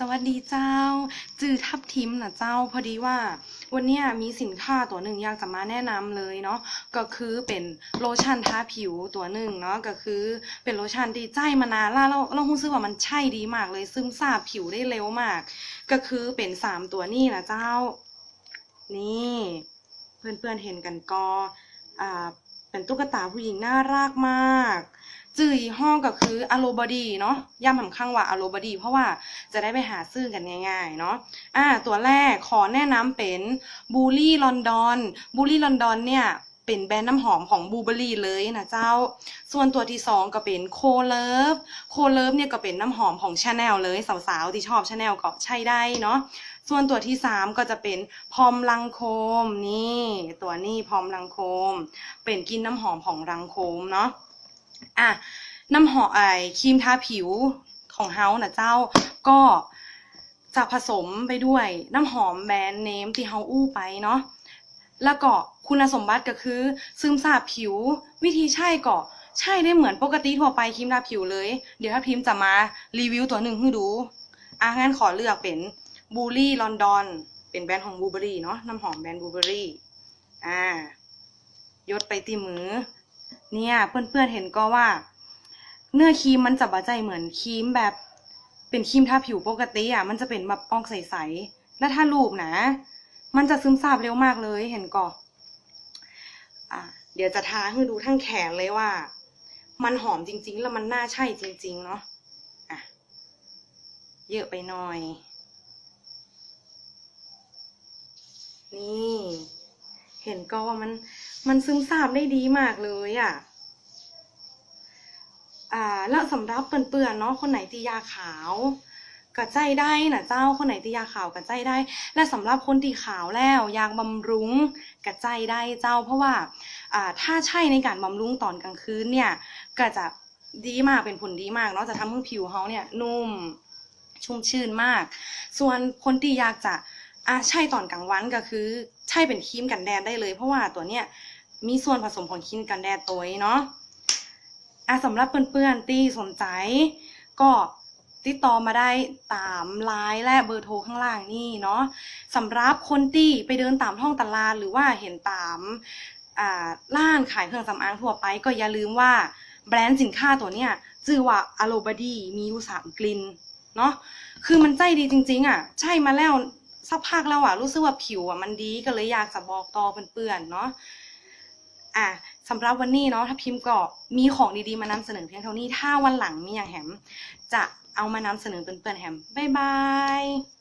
สวัสดีเจ้า จือทับทิมนะเจ้าพอดีว่าวันนี้มีสินค้าตัวหนึ่งอยากจะมาแนะนำเลยเนาะก็คือเป็นโลชั่นทาผิวตัวหนึ่งเนาะก็คือเป็นโลชั่นที่ใจมานานล้วเราเรารู้สึกว่ามันใช่ดีมากเลย ซึมซาบผิวได้เร็วมาก ก็คือเป็นสามตัวนี้นะเจ้า นี่ เพื่อนๆเห็นกันก็อ่าเป็นตุ๊กตาผู้หญิงน่ารักมาก จื่อยี่ห้อก็คืออโลบอดีเนาะย้ำสำคัญว่าอโลบอดีเพราะว่าจะได้ไปหาซื้อกันง่ายๆเนาะอ่าตัวแรกขอแนะนำเป็นบูลี่ลอนดอนบูลี่ลอนดอนเนี่ยเป็นแบรนด์น้ำหอมของบูเบอรี่เลยนะเจ้า ส่วนตัวที่สองก็เป็นโคเลิฟโคเลิฟเนี่ยก็เป็นน้ำหอมของชาแนลเลยสาวๆที่ชอบชาแนลก็ใช้ได้เนาะ ส่วนตัวที่สามก็จะเป็นพอมลังโคมนี่ ตัวนี้พอมลังโคม เป็นกลินน้ำหอมของรังโคมเนาะ อะน้ำหอมไอครีมทาผิวของเฮานะเจ้าก็จะผสมไปด้วยน้ำหอมแบรนด์เนมที่เฮาอู้ไปเนาะแล้วก็คุณสมบัติก็คือ ซึมซาบผิว วิธีใช้ก็ใช่ได้เหมือนปกติทั่วไปครีมทาผิวเลย เดี๋ยวถ้าพิมพ์จะมารีวิวตัวหนึ่งให้ดูอะงั้นขอเลือกเป็นบูลี่ลอนดอนเป็นแบรนด์ของบูเบอรี่เนาะน้ำหอมแบรนด์บูเบอรี่อ่ายดไปที่มือ เนี่ยเพื่อนๆเห็นก็ว่า เนื้อครีมมันจะบาใจเหมือนครีมแบบเป็นครีมทาผิวปกติอะมันจะเป็นแบบออกใสๆแล้วถ้ารูปนะ มันจะซึมซาบเร็วมากเลยเห็นก็อะเดี๋ยวจะทาให้ดูทั้งแขนเลยว่า มันหอมจริง ๆ แล้วมันน่าใช่จริง ๆ เนาะอะเยอะไปหน่อย นี่ เห็นก็ว่ามัน มันซึมซาบได้ดีมากเลยอะ อ่า แล้วสำหรับเปื่อนๆเนาะคนไหนตียาขาวกระใจได้นะเจ้าคนไหนตียาขาวกระใจได้ และสำหรับคนตีขาวแล้วอยากบำรุงกระใจได้เจ้า เพราะว่าอ่าถ้าใช่ในการบำรุงตอนกลางคืนเนี่ยก็จะดีมากเป็นผลดีมากเนาะจะทำให้ผิวเขาเนี่ยนุ่มชุ่มชื่นมาก ส่วนคนที่อยากจะอะใช่ตอนกลางวันก็คือ ช่เป็นครีมกันแดดได้เลย เพราะว่าตัวเนี้ยมีส่วนผสมของครีมกันแดดตัวเนาะอะสำหรับเพื่อนๆที่สนใจ ก็ติดต่อมาได้ตามไลน์และเบอร์โทรข้างล่างนี่เนาะสำหรับคนที่ไปเดินตามท้องตลาดหรือว่าเห็นตามร้านขายเครื่องสำอางทั่วไป ก็อย่าลืมว่าแบรนด์สินค้าตัวเนี้ยชื่อว่าอโลบดีมีอยู่สามกลิ่นเนาะคือมันใจดีจริง ๆ อะ ใช่มาแล้ว สักพักแล้วอะรู้สึกว่าผิวอะมันดีก็เลยอยากจะบอกต่อเพื่อนๆเนาะอะสำหรับวันนี้เนาะถ้าพิมพ์ก็มีของดีๆมานำเสนอเพียงเท่านี้ถ้าวันหลังมีอย่างแหม จะเอามานำเสนอเพื่อนๆแหมบ๊ายบาย